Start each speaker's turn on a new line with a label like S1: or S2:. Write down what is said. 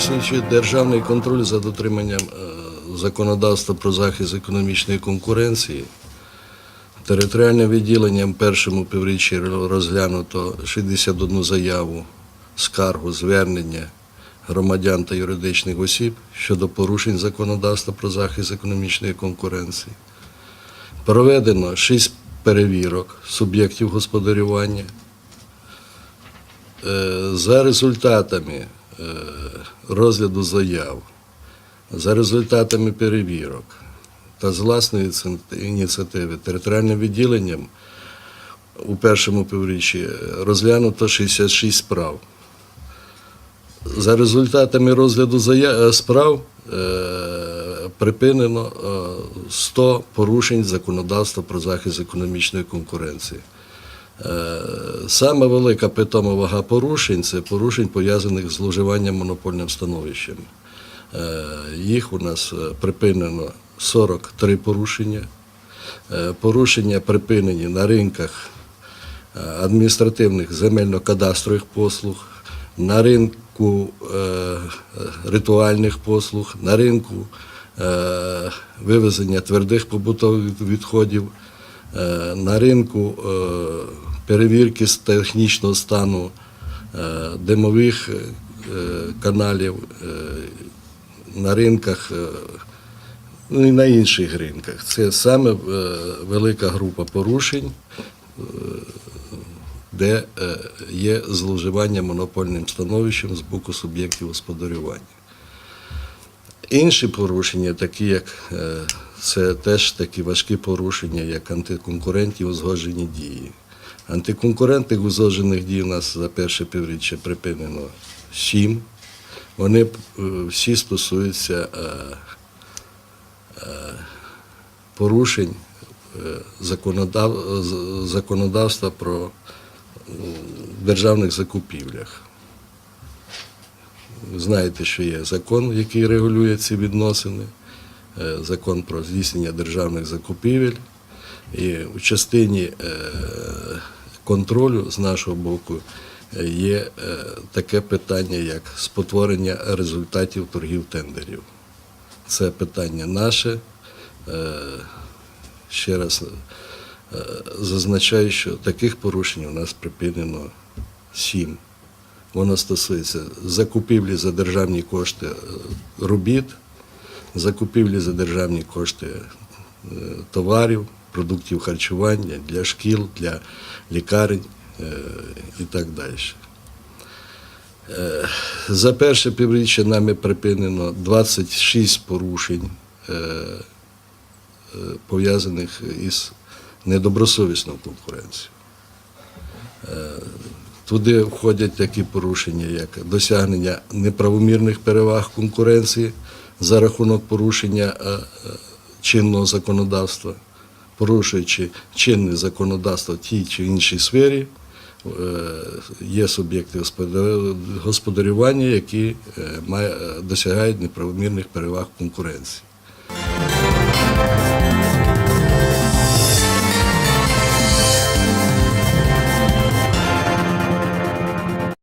S1: здійснюючи державний контроль за дотриманням е, законодавства про захист економічної конкуренції, територіальним відділенням першому півріччі розглянуто 61 заяву, скаргу, звернення громадян та юридичних осіб щодо порушень законодавства про захист економічної конкуренції. Проведено 6 перевірок суб'єктів господарювання. Е, За результатами розгляду заяв, за результатами перевірок та з власної ініціативи територіальним відділенням у першому півріччі розглянуто 66 справ. За результатами розгляду е, справ е, припинено е, 100 порушень законодавства про захист економічної конкуренції. Саме велика питома вага порушень це порушень, пов'язаних з зловживанням монопольним становищем. Е, Їх у нас е, припинено 43 порушення. Е, Порушення припинені на ринках адміністративних земельно-кадастрових послуг, на ринку ритуальних послуг, на ринку вивезення твердих побутових відходів, на ринку перевірки з технічного стану е, димових е, каналів, е, на ринках. Ну і на інших ринках. Це саме велика група порушень, де є зловживання монопольним становищем з боку суб'єктів господарювання. Інші порушення, такі як це теж такі важкі порушення, як антиконкурентні узгоджені дії. Антиконкурентних узгоджених дій у нас за перше півріччя припинено сім. Вони е, всі стосуються е, порушень е, законодав- законодавства про державних закупівлях. Знаєте, що є закон, який регулює ці відносини, закон про здійснення державних закупівель. І в частині е, контролю з нашого боку е, є е, таке питання, як спотворення результатів торгів тендерів. Це питання наше. Ще раз зазначаю, що таких порушень у нас припинено сім. Воно стосується закупівлі за державні кошти робіт, закупівлі за державні кошти товарів, продуктів харчування для шкіл, для лікарень е, і так далі. Е, За перше півріччя нами припинено 26 порушень, е, пов'язаних із недобросовісною конкуренцією. Туди входять такі порушення, як досягнення неправомірних переваг конкуренції за рахунок порушення чинного законодавства, порушуючи чинне законодавство в тій чи іншій сфері, е, є суб'єкти господарювання, які е, досягають неправомірних переваг конкуренції.